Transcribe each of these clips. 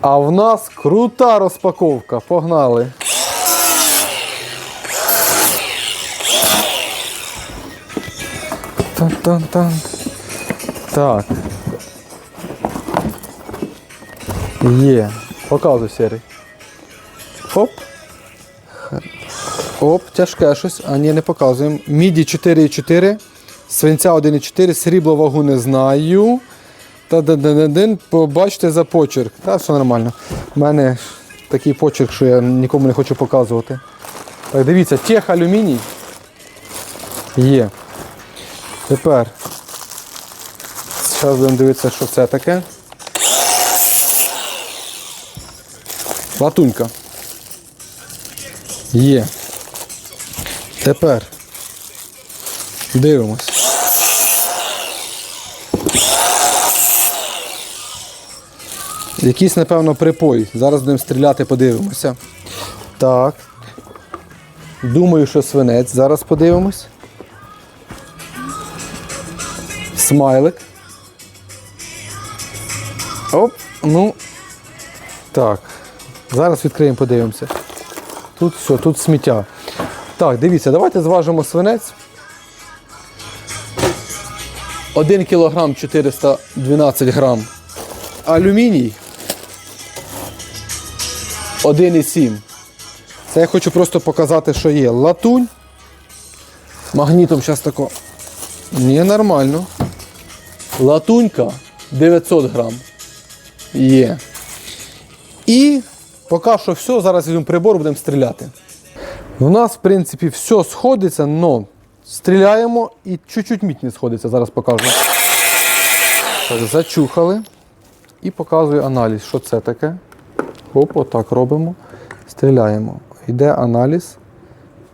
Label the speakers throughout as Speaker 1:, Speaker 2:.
Speaker 1: А в нас крута розпаковка. Погнали. Тан-тан-тан. Так. Є. Показуй серий. Оп. Оп, тяжке щось. А ні, не показуємо. Міді 4,4. Свинця 1,4. Срібло вагу не знаю. Та да побачите за почерк. Та все нормально. У мене такий почерк, що я нікому не хочу показувати. Так, дивіться, тех алюміній є. Тепер. Зараз будемо дивитися, що це таке. Латунька. Є. Тепер дивимось. Якийсь, напевно, припой. Зараз будемо стріляти, подивимося. Так. Думаю, що свинець. Зараз подивимось. Смайлик. Оп, ну. Так. Зараз відкриємо, подивимося. Тут все, тут сміття. Так, дивіться, давайте зважимо свинець. 1 кг 412 грам. Алюміній 1,7. Це я хочу просто показати, що є. Латунь. Магнітом зараз тако. Ні, нормально. Латунька 900 грам. Є. І поки що все, зараз візьмемо прибор, будемо стріляти. У нас, в принципі, все сходиться, але стріляємо і чуть-чуть мідь не сходиться, зараз покажу. Зачухали. І показую аналіз, що це таке. Оп, отак робимо. Стріляємо. Йде аналіз.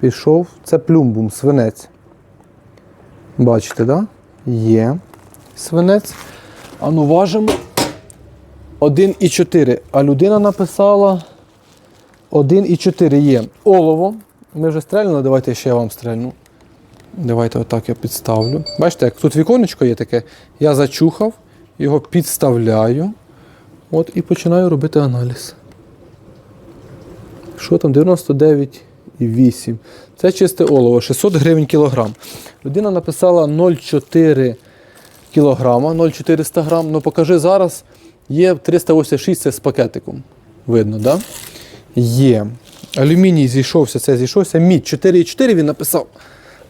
Speaker 1: Пішов. Це плюмбум, свинець. Бачите, да? Є свинець. А ну важимо 1,4. А людина написала 1,4 є. Олово. Ми вже стрельнули, давайте ще я вам стрельну. Давайте отак я підставлю. Бачите, як тут віконечко є таке. Я зачухав, його підставляю. От і починаю робити аналіз. Що там? 99,8. Це чисте олово, 600 гривень кілограм. Людина написала 0,4 кілограма, 0,400 грам. Ну покажи зараз. Є 386 це з пакетиком. Видно? Да? Є. Алюміній зійшовся, це зійшовся. Мідь 4,4 він написав.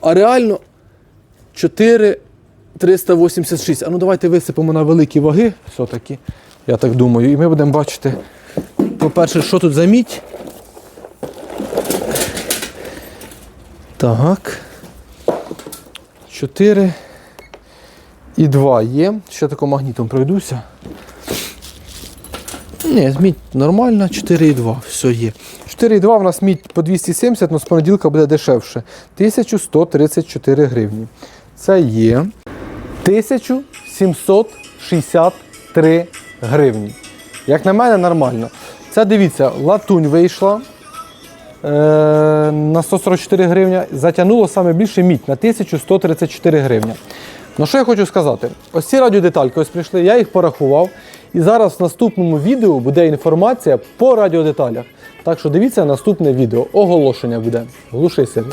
Speaker 1: А реально 4,386. А ну давайте висипемо на великі ваги все-таки. Я так думаю. І ми будемо бачити, по-перше, що тут за мідь. Так. 4 і 2 є. Ще тако магнітом пройдуся. Ні, мідь нормальна, 4,2, все є. 4,2 в нас мідь по 270, але з понеділка буде дешевше. 1134 гривні. Це є 1763 гривні. Як на мене, нормально. Це дивіться, латунь вийшла на 144 гривня. Затягнуло саме більше мідь на 1134 гривня. Ну що я хочу сказати? Ось ці радіодетальки ось прийшли, я їх порахував. І зараз в наступному відео буде інформація по радіодеталях. Так що дивіться наступне відео. Оголошення буде. Глуши себе.